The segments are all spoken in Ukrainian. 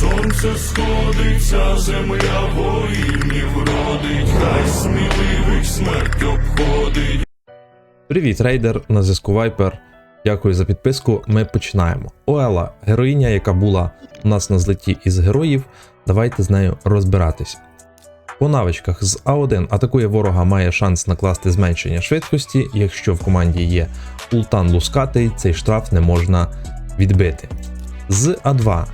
сонце сходиться, земля воїнів родить, хай сміливих смерть обходить. Привіт, рейдер на зв'язку Вайпер. Дякую за підписку. Ми починаємо. Оела, героїня, яка була у нас на злеті із героїв. Давайте з нею розбиратись. По навичках з А1 атакує ворога має шанс накласти зменшення швидкості. Якщо в команді є ултан лускатий, цей штраф не можна відбити. З А2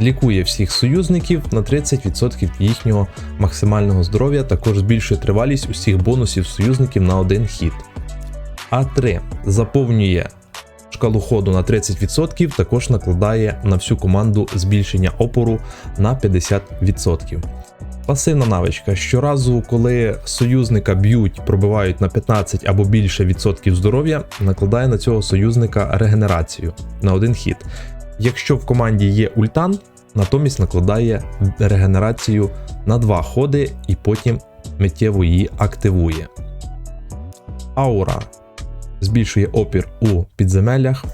лікує всіх союзників на 30% їхнього максимального здоров'я, також збільшує тривалість усіх бонусів союзників на один хід. А3 заповнює шкалу ходу на 30%, також накладає на всю команду збільшення опору на 50%. Пасивна навичка. Щоразу, коли союзника б'ють, пробивають на 15 або більше відсотків здоров'я, накладає на цього союзника регенерацію на один хід. Якщо в команді є ультан, натомість накладає регенерацію на два ходи і потім миттєво її активує. Аура збільшує опір у підземеллях.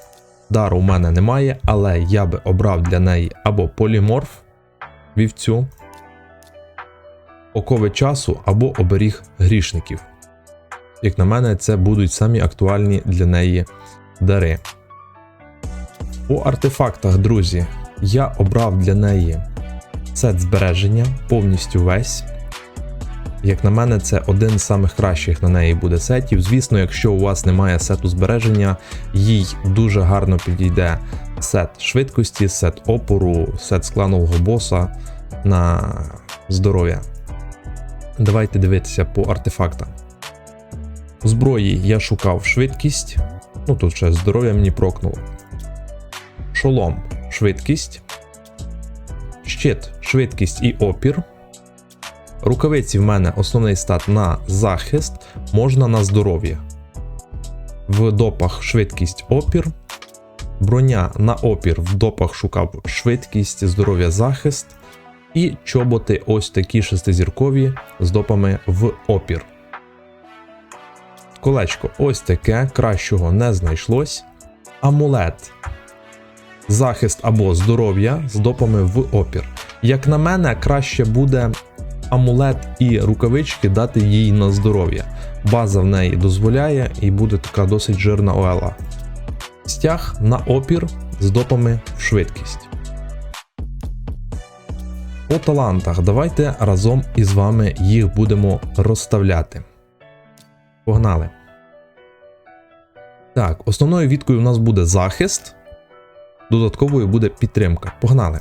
Дару у мене немає, але я би обрав для неї або поліморф вівцю, окови часу або оберіг грішників. Як на мене, це будуть самі актуальні для неї дари. По артефактах, друзі, я обрав для неї сет збереження повністю весь. Як на мене, це один з самих кращих на неї буде сетів. Звісно, якщо у вас немає сету збереження, їй дуже гарно підійде сет швидкості, сет опору, сет скланового боса на здоров'я. Давайте дивитися по артефактам. У зброї я шукав швидкість. Ну тут ще здоров'я мені прокнуло. Шолом швидкість. Щит, швидкість і опір. Рукавиці в мене основний стат на захист, можна на здоров'я. В допах швидкість опір. Броня на опір в допах шукав швидкість, здоров'я захист. І чоботи ось такі шестизіркові з допами в опір. Колечко ось таке, кращого не знайшлось. Амулет. Захист або здоров'я з допами в опір. Як на мене, краще буде амулет і рукавички дати їй на здоров'я. База в неї дозволяє і буде така досить жирна оела. Стяг на опір з допами в швидкість. По талантах давайте разом із вами їх будемо розставляти. Погнали. Так, основною відкою у нас буде захист. Додатковою буде підтримка. Погнали.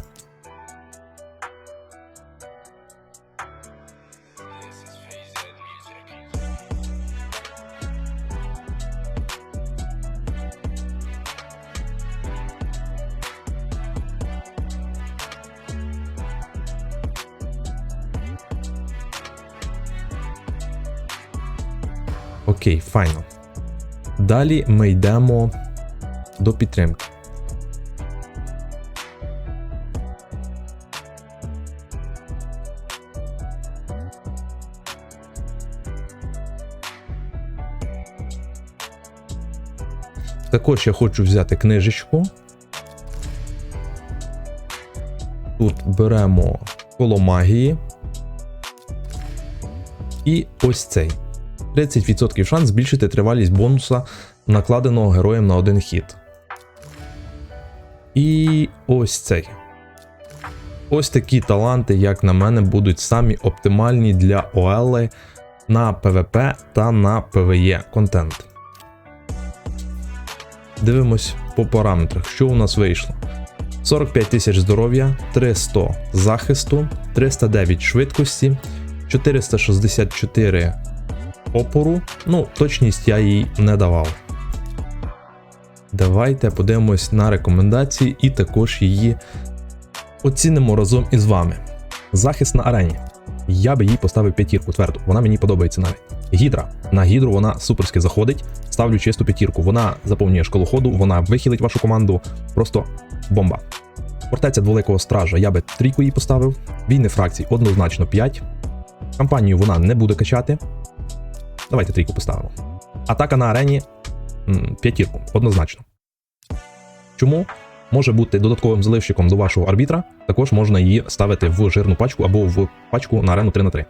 Окей, файно. Далі ми йдемо до підтримки. Також я хочу взяти книжечку. Тут беремо коло магії. І ось цей. 30% шанс збільшити тривалість бонуса, накладеного героєм на один хід. І ось цей. Ось такі таланти, як на мене, будуть самі оптимальні для ОЛ на PvP та на PvE контент. Дивимось по параметрах, що у нас вийшло. 45 тисяч здоров'я, 300 захисту, 309 швидкості, 464 опору. Ну, точність я їй не давав. Давайте подивимось на рекомендації і також її оцінимо разом із вами. Захист на арені. Я би їй поставив п'ятірку твердо, вона мені подобається навіть. Гідра. На гідру вона суперськи заходить, ставлю чисту п'ятірку. Вона заповнює школу ходу, вона вихилить вашу команду. Просто бомба. Фортеця дволикого стража, я би трійку їй поставив. Війни фракцій однозначно 5. Кампанію вона не буде качати. Давайте трійку поставимо. Атака на арені п'ятірку, однозначно. Чому? може бути додатковим заливщиком до вашого арбітра. Також можна її ставити в жирну пачку або в пачку на арену 3 на 3 Е,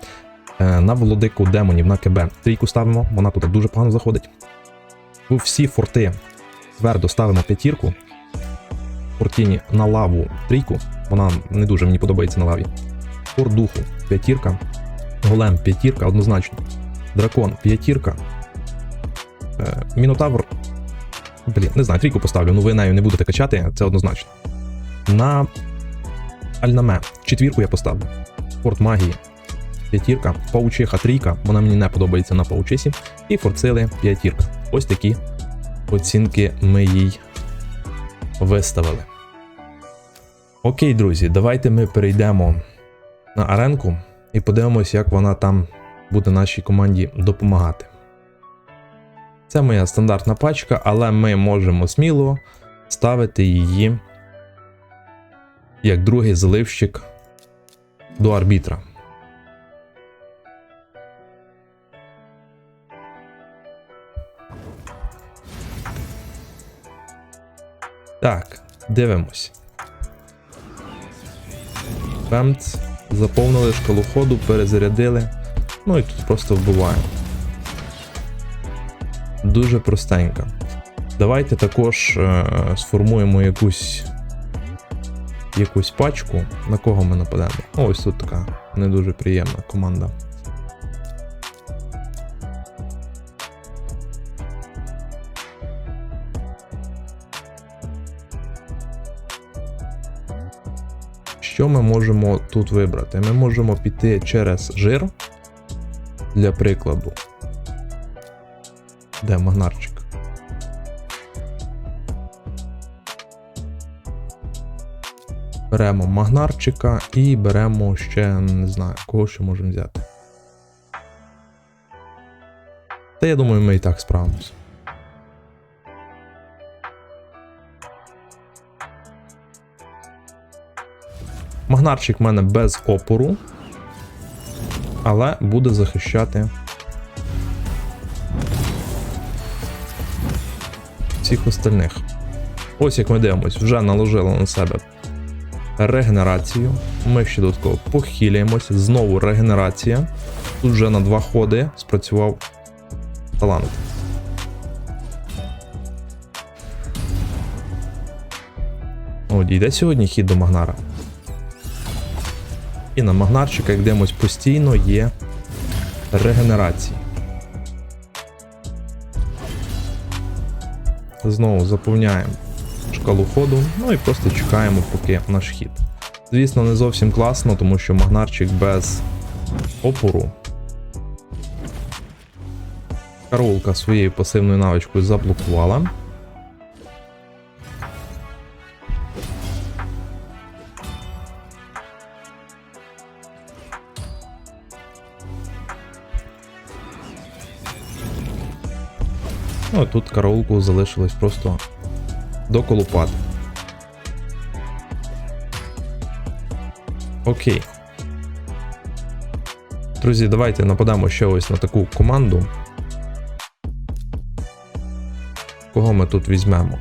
На володику демонів на КБ трійку ставимо, вона туди дуже погано заходить. У всі форти твердо ставимо п'ятірку. Фортіні на лаву трійку. Вона не дуже мені подобається на лаві. Форт духу п'ятірка. Голем п'ятірка, однозначно. Дракон п'ятірка. Е, Мінотавр. Блін, не знаю, трійку поставлю, ну ви нею не будете качати, це однозначно. На Альнаме четвірку я поставлю. Форт магії п'ятірка. Паучиха трійка, вона мені не подобається на паучисі. І форцили п'ятірка. Ось такі оцінки ми їй виставили. Окей, друзі, давайте ми перейдемо на аренку і подивимось, як вона там буде нашій команді допомагати. Це моя стандартна пачка, але ми можемо сміло ставити її як другий заливщик до арбітра. Так, дивимось. Пемц. Заповнили шкалу ходу, перезарядили. Ну і тут просто вбиваємо. Дуже простенько. Давайте також е, сформуємо якусь якусь пачку. На кого ми нападемо? Ось тут така не дуже приємна команда. Що ми можемо тут вибрати? Ми можемо піти через жир. Для прикладу. Де магнарчик? Беремо магнарчика і беремо ще, не знаю, кого ще можемо взяти. Та я думаю, ми і так справимося. Магнарчик в мене без опору, але буде захищати всіх остальних. Ось як ми дивимось, вже наложили на себе регенерацію. Ми ще додатково похиляємось. Знову регенерація. Тут вже на два ходи спрацював талант. О, дійде сьогодні хід до Магнара. І на Магнарчика, як дивимось, постійно є регенерації. Знову заповняємо шкалу ходу, ну і просто чекаємо, поки наш хід. Звісно, не зовсім класно, тому що Магнарчик без опору. Каролка своєю пасивною навичкою заблокувала. Ну і тут караулку залишилось просто доколупати. Окей. Друзі, давайте нападамо ще ось на таку команду. Кого ми тут візьмемо?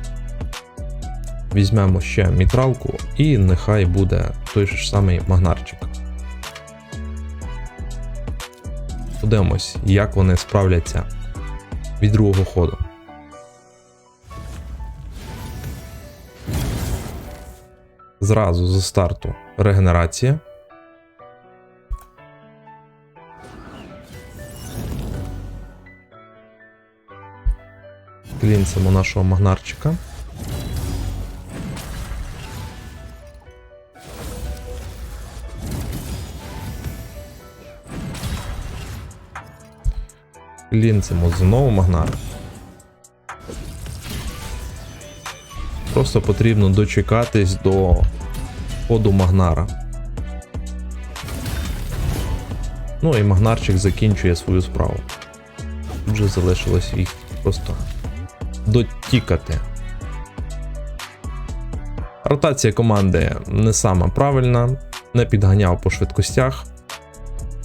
Візьмемо ще мітралку і нехай буде той ж самий магнарчик. Подивимось, як вони справляться від другого ходу. Зразу з старту регенерація. Клінцемо нашого магнарчика. Клінцемо знову магнар. Просто потрібно дочекатись до ходу Магнара. Ну і Магнарчик закінчує свою справу. Тут вже залишилось їх просто дотікати. Ротація команди не сама правильна, не підганяв по швидкостях,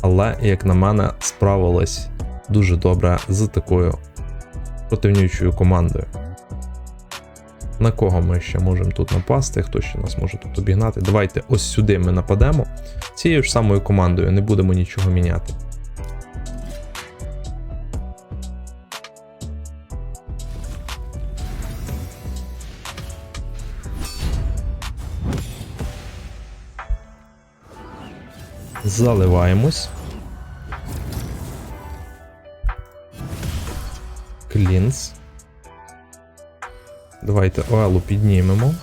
але, як на мене, справилась дуже добре з такою противнючою командою. На кого ми ще можемо тут напасти? Хто ще нас може тут обігнати? Давайте ось сюди ми нападемо. Цією ж самою командою не будемо нічого міняти. Заливаємось. Клінс. Давайте Оелу піднімемо.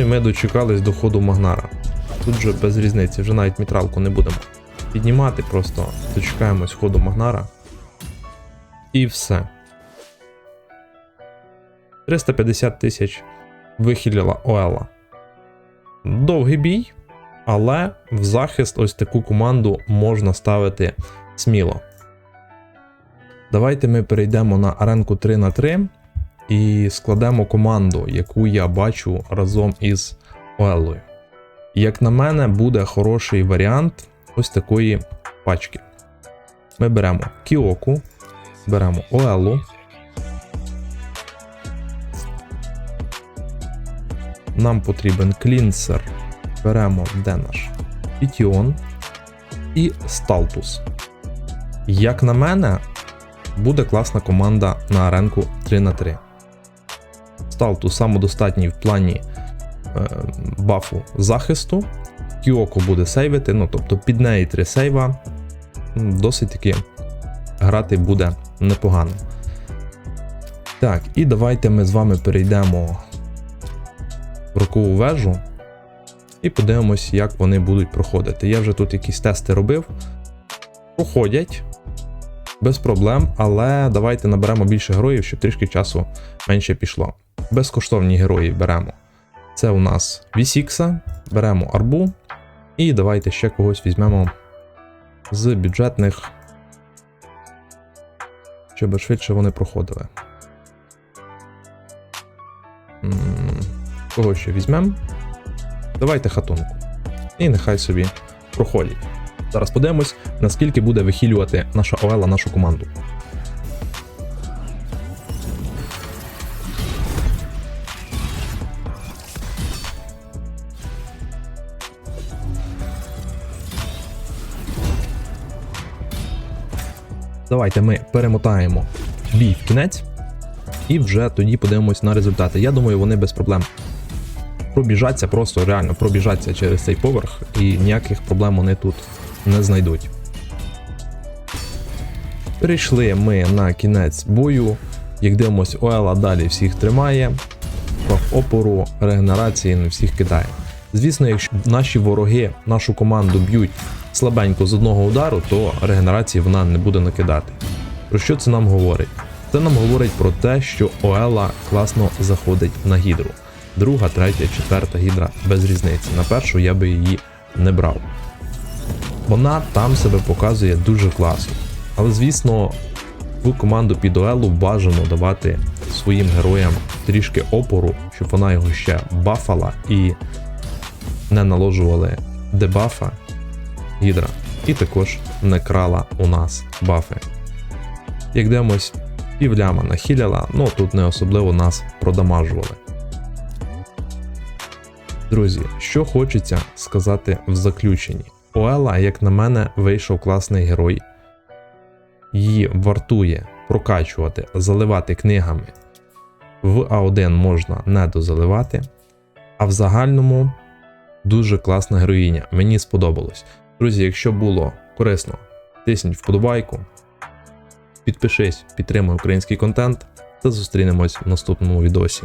І ми дочекались до ходу Магнара. Тут же без різниці, вже навіть мітралку не будемо піднімати, просто дочекаємось ходу Магнара. І все. 350 тисяч вихиліла Оела. Довгий бій, але в захист ось таку команду можна ставити сміло. Давайте ми перейдемо на аренку 3 на 3 і складемо команду, яку я бачу разом із Оеллою. Як на мене, буде хороший варіант ось такої пачки. Ми беремо Кіоку, беремо Оеллу. Нам потрібен клінсер. Беремо де наш Пітіон і Сталтус. Як на мене, буде класна команда на аренку 3 на 3 Сталтус самодостатній в плані е, бафу захисту. Кіоко буде сейвити, ну тобто під неї 3 сейва. Досить таки грати буде непогано. Так, і давайте ми з вами перейдемо в рокову вежу і подивимось, як вони будуть проходити. Я вже тут якісь тести робив. Проходять без проблем, але давайте наберемо більше героїв, щоб трішки часу менше пішло. Безкоштовні герої беремо. Це у нас Вісікса, беремо арбу. І давайте ще когось візьмемо з бюджетних, щоб швидше вони проходили. Кого ще візьмемо? Давайте хатунку. І нехай собі проходять. Зараз подивимось, наскільки буде вихилювати наша Оела нашу команду. Давайте ми перемотаємо бій в кінець і вже тоді подивимось на результати. Я думаю, вони без проблем пробіжаться, просто реально пробіжаться через цей поверх, і ніяких проблем вони тут не знайдуть. Перейшли ми на кінець бою. Як дивимось, Оела далі всіх тримає, прав опору, регенерації не всіх кидає. Звісно, якщо наші вороги нашу команду б'ють слабенько з одного удару, то регенерації вона не буде накидати. Про що це нам говорить? Це нам говорить про те, що Оела класно заходить на гідру. Друга, третя, четверта гідра без різниці. На першу я би її не брав. Вона там себе показує дуже класно. Але звісно, В команду під дуелу бажано давати своїм героям трішки опору, щоб вона його ще бафала і не наложували дебафа гідра, і також не крала у нас бафи. Як дивимось, півляма нахиляла, ну тут не особливо нас продамажували. Друзі, що хочеться сказати в заключенні. Оела, як на мене, вийшов класний герой. Її вартує прокачувати, заливати книгами. В А1 можна не дозаливати. А в загальному дуже класна героїня. Мені сподобалось. Друзі, якщо було корисно, тисніть вподобайку, підпишись, підтримуй український контент та зустрінемось в наступному відосі.